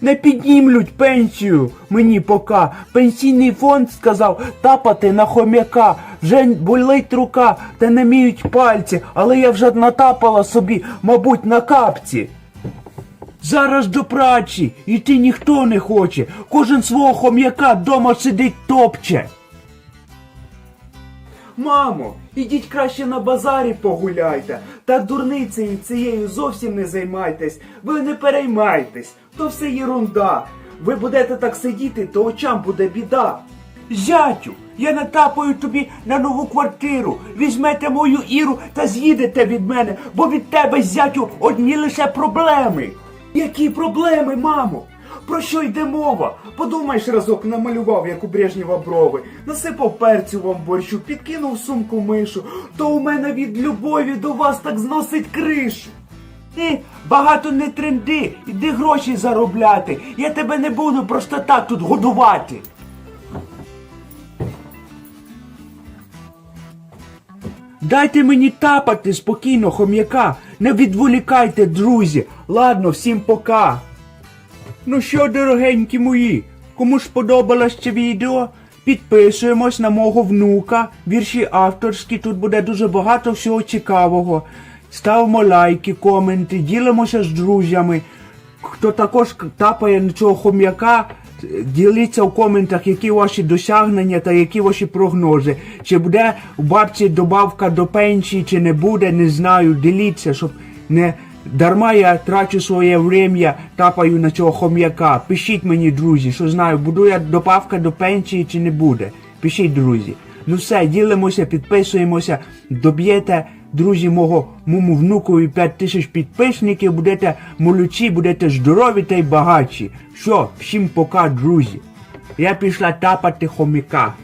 не піднімлють пенсію мені пока. Пенсійний фонд сказав тапати на хом'яка. Вже болить рука та не міють пальці, але я вже натапала собі, мабуть, на капці. Зараз до праці, іти ніхто не хоче. Кожен свого хом'яка дома сидить топче. Мамо, ідіть краще на базарі погуляйте. Та дурницею цією зовсім не займайтесь. Ви не переймайтесь, то все єрунда. Ви будете так сидіти, то очам буде біда. Зятю, я натапаю тобі на нову квартиру. Візьмете мою іру та з'їдете від мене, бо від тебе, зятю, одні лише проблеми. Які проблеми, мамо? Про що йде мова? Подумаєш разок намалював, як у Брежнєва брови, насипав перцю вам борщу, підкинув сумку мишу, то у мене від любові до вас так зносить кришу. Ти багато не тренди, іди гроші заробляти. Я тебе не буду просто так тут годувати. Дайте мені тапати спокійно, хом'яка. Не відволікайте, друзі. Ладно, всім пока. Ну що, дорогенькі мої, кому сподобалось це відео? Підписуємось на мого внука, вірші авторські, тут буде дуже багато всього цікавого. Ставимо лайки, коменти, ділимося з друзями. Хто також тапає на цього хом'яка, діліться в коментах, які ваші досягнення та які ваші прогнози. Чи буде у бабці добавка до пенсії, чи не буде, не знаю. Діліться, щоб не дарма я трачу своє время, тапаю на цього хом'яка. Пишіть мені, друзі, що знаю, буду я добавка до пенсії чи не буде. Пишіть, друзі. Ну все, ділимося, підписуємося, доб'єте, друзі, мого моєму внукові 5 тисяч підписників, будете молодці, будете здорові та й багатші. Що, всім пока, друзі. Я пішла тапати хомяка.